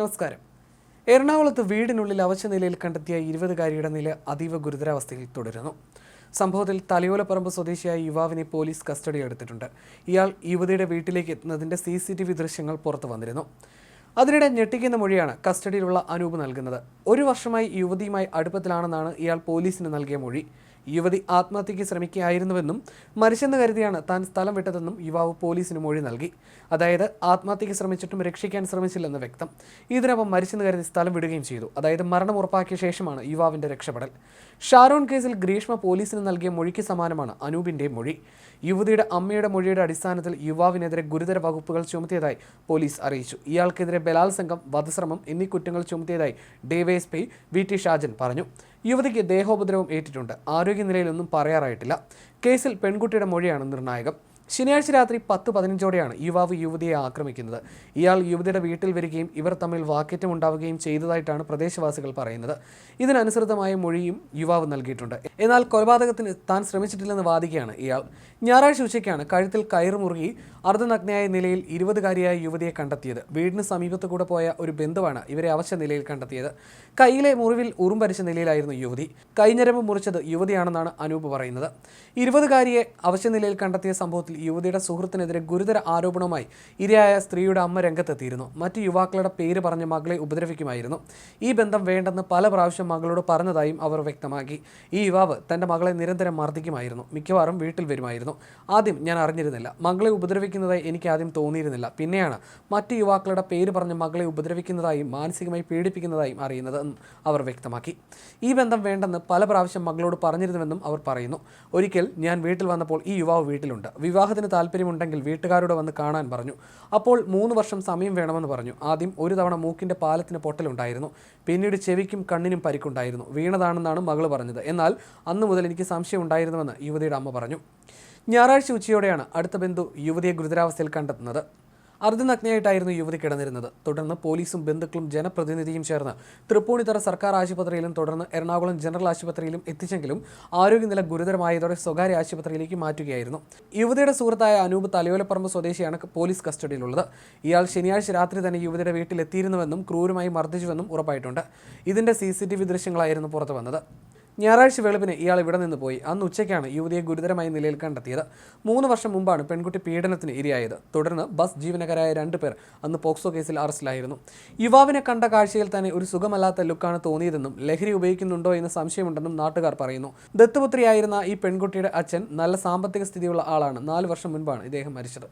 നമസ്കാരം. എറണാകുളത്ത് വീടിനുള്ളിൽ അവശ നിലയിൽ കണ്ടെത്തിയ ഇരുപതുകാരിയുടെ നില അതീവ ഗുരുതരാവസ്ഥയിൽ തുടരുന്നു. സംഭവത്തിൽ തലയോലപ്പറമ്പ് സ്വദേശിയായ യുവാവിനെ പോലീസ് കസ്റ്റഡി എടുത്തിട്ടുണ്ട്. ഇയാൾ യുവതിയുടെ വീട്ടിലേക്ക് എത്തുന്നതിന്റെ സി സി ടി വി ദൃശ്യങ്ങൾ പുറത്തു വന്നിരുന്നു. അതിനിടെ ഞെട്ടിക്കുന്ന മൊഴിയാണ് കസ്റ്റഡിയിലുള്ള അനൂപ് നൽകുന്നത്. ഒരു വർഷമായി യുവതിയുമായി അടുപ്പത്തിലാണെന്നാണ് ഇയാൾ പോലീസിന് നൽകിയ മൊഴി. യുവതി ആത്മഹത്യയ്ക്ക് ശ്രമിക്കുകയായിരുന്നുവെന്നും മരിച്ചെന്ന് കരുതിയാണ് താൻ സ്ഥലം വിട്ടതെന്നും യുവാവ് പോലീസിന് മൊഴി നൽകി. അതായത് ആത്മഹത്യയ്ക്ക് ശ്രമിച്ചിട്ടും രക്ഷിക്കാൻ ശ്രമിച്ചില്ലെന്ന് വ്യക്തം. ഇതിനൊപ്പം മരിച്ചെന്ന് കരുതി സ്ഥലം വിടുകയും ചെയ്തു. അതായത് മരണം ഉറപ്പാക്കിയ ശേഷമാണ് യുവാവിന്റെ രക്ഷപ്പെടൽ. ഷാരോൺ കേസിൽ ഗ്രീഷ്മ പോലീസിന് നൽകിയ മൊഴിക്ക് സമാനമാണ് അനൂപിന്റെ മൊഴി. യുവതിയുടെ അമ്മയുടെ മൊഴിയുടെ അടിസ്ഥാനത്തിൽ യുവാവിനെതിരെ ഗുരുതര വകുപ്പുകൾ ചുമത്തിയതായി പോലീസ് അറിയിച്ചു. ഇയാൾക്കെതിരെ ബലാത്സംഗം വധശ്രമം എന്നീ കുറ്റങ്ങൾ ചുമത്തിയതായി ഡിവൈഎസ്പി വി ടി ഷാജൻ പറഞ്ഞു. യുവതിക്ക് ദേഹോപദ്രവം ഏറ്റിട്ടുണ്ട്. ആരോഗ്യനിലയിലൊന്നും പറയാറായിട്ടില്ല. കേസിൽ പെൺകുട്ടിയുടെ മൊഴിയാണ് നിർണായകം. ശനിയാഴ്ച രാത്രി പത്ത് പതിനഞ്ചോടെയാണ് യുവാവ് യുവതിയെ ആക്രമിക്കുന്നത്. ഇയാൾ യുവതിയുടെ വീട്ടിൽ വരികയും ഇവർ തമ്മിൽ വാക്കേറ്റം ഉണ്ടാവുകയും ചെയ്തതായിട്ടാണ് പ്രദേശവാസികൾ പറയുന്നത്. ഇതിനനുസൃതമായ മൊഴിയും യുവാവ് നൽകിയിട്ടുണ്ട്. എന്നാൽ കൊലപാതകത്തിന് താൻ ശ്രമിച്ചിട്ടില്ലെന്ന് വാദിക്കുകയാണ് ഇയാൾ. ഞായറാഴ്ച ഉച്ചയ്ക്കാണ് കഴുത്തിൽ കയറ് മുറുകി അർദ്ധനഗ്നയായ നിലയിൽ ഇരുപതുകാരിയായ യുവതിയെ കണ്ടെത്തിയത്. വീടിന് സമീപത്ത് കൂടെ പോയ ഒരു ബന്ധുവാണ് ഇവരെ അവശ നിലയിൽ കണ്ടെത്തിയത്. കയ്യിലെ മുറിവിൽ ഉറുമ്പരിച്ച നിലയിലായിരുന്നു യുവതി. കൈഞ്ഞരമ്പ് മുറിച്ചത് യുവതിയാണെന്നാണ് അനൂപ് പറയുന്നത്. ഇരുപതുകാരിയെ അവശ നിലയിൽ കണ്ടെത്തിയ സംഭവത്തിൽ യുവതിയുടെ സുഹൃത്തിനെതിരെ ഗുരുതര ആരോപണവുമായി ഇരയായ സ്ത്രീയുടെ അമ്മ രംഗത്തെത്തിയിരുന്നു. മറ്റു യുവാക്കളുടെ പേര് പറഞ്ഞ് മകളെ ഉപദ്രവിക്കുമായിരുന്നു. ഈ ബന്ധം വേണ്ടെന്ന് പല പ്രാവശ്യം മകളോട് പറഞ്ഞതായും അവർ വ്യക്തമാക്കി. ഈ യുവാവ് തന്റെ മകളെ നിരന്തരം മർദ്ദിക്കുമായിരുന്നു. മിക്കവാറും വീട്ടിൽ വരുമായിരുന്നു. ആദ്യം ഞാൻ അറിഞ്ഞിരുന്നില്ല. മകളെ ഉപദ്രവിക്കുന്നതായി എനിക്ക് ആദ്യം തോന്നിയിരുന്നില്ല. പിന്നെയാണ് മറ്റു യുവാക്കളുടെ പേര് പറഞ്ഞ് മകളെ ഉപദ്രവിക്കുന്നതായും മാനസികമായി പീഡിപ്പിക്കുന്നതായും അറിയുന്നത് അവർ വ്യക്തമാക്കി. ഈ ബന്ധം വേണ്ടെന്ന് പല പ്രാവശ്യം മകളോട് പറഞ്ഞിരുന്നുവെന്നും അവർ പറയുന്നു. ഒരിക്കൽ ഞാൻ വീട്ടിൽ വന്നപ്പോൾ ഈ യുവാവ് വീട്ടിലുണ്ട്. വിവാഹത്തിന് താല്പര്യമുണ്ടെങ്കിൽ വീട്ടുകാരോട് വന്ന് കാണാൻ പറഞ്ഞു. അപ്പോൾ മൂന്ന് വർഷം സമയം വേണമെന്ന് പറഞ്ഞു. ആദ്യം ഒരു തവണ മൂക്കിന്റെ പാലത്തിന് പൊട്ടലുണ്ടായിരുന്നു. പിന്നീട് ചെവിക്കും കണ്ണിനും പരിക്കുണ്ടായിരുന്നു. വീണതാണെന്നാണ് മകൾ പറഞ്ഞത്. എന്നാൽ അന്നു മുതൽ എനിക്ക് സംശയം ഉണ്ടായിരുന്നുവെന്ന് യുവതിയുടെ അമ്മ പറഞ്ഞു. ഞായറാഴ്ച ഉച്ചയോടെയാണ് അടുത്ത ബന്ധു യുവതിയെ ഗുരുതരാവസ്ഥയിൽ കണ്ടെത്തുന്നത്. അർദ്ധനഗ്നയായിട്ടായിരുന്നു യുവതി കിടന്നിരുന്നത്. തുടർന്ന് പോലീസും ബന്ധുക്കളും ജനപ്രതിനിധിയും ചേർന്ന് തൃപ്പൂണിത്തറ സർക്കാർ ആശുപത്രിയിലും തുടർന്ന് എറണാകുളം ജനറൽ ആശുപത്രിയിലും എത്തിച്ചെങ്കിലും ആരോഗ്യനില ഗുരുതരമായതോടെ സ്വകാര്യ ആശുപത്രിയിലേക്ക് മാറ്റുകയായിരുന്നു. യുവതിയുടെ സുഹൃത്തായ അനൂപ് തലയോലപ്പറമ്പ് സ്വദേശിയാണ് പോലീസ് കസ്റ്റഡിയിലുള്ളത്. ഇയാൾ ശനിയാഴ്ച രാത്രി തന്നെ യുവതിയുടെ വീട്ടിലെത്തിയിരുന്നുവെന്നും ക്രൂരമായി മർദ്ദിച്ചുവെന്നും ഉറപ്പായിട്ടുണ്ട്. ഇതിന്റെ സി ദൃശ്യങ്ങളായിരുന്നു പുറത്തു വന്നത് ഞായറാഴ്ച വെളുപ്പിന് ഇയാൾ ഇവിടെ നിന്ന് പോയി. അന്ന് ഉച്ചയ്ക്കാണ് യുവതിയെ ഗുരുതരമായ നിലയിൽ കണ്ടെത്തിയത്. മൂന്ന് വർഷം മുമ്പാണ് പെൺകുട്ടി പീഡനത്തിന് ഇരയായത്. തുടർന്ന് ബസ് ജീവനക്കാരായ രണ്ടുപേർ അന്ന് പോക്സോ കേസിൽ അറസ്റ്റിലായിരുന്നു. യുവാവിനെ കണ്ട കാഴ്ചയിൽ തന്നെ ഒരു സുഖമല്ലാത്ത ലുക്കാണ് തോന്നിയതെന്നും ലഹരി ഉപയോഗിക്കുന്നുണ്ടോ എന്ന് സംശയമുണ്ടെന്നും നാട്ടുകാർ പറയുന്നു. ദത്തുപുത്രിയായിരുന്ന ഈ പെൺകുട്ടിയുടെ അച്ഛൻ നല്ല സാമ്പത്തിക സ്ഥിതിയുള്ള ആളാണ്. നാല് വർഷം മുൻപാണ് ഇദ്ദേഹം മരിച്ചത്.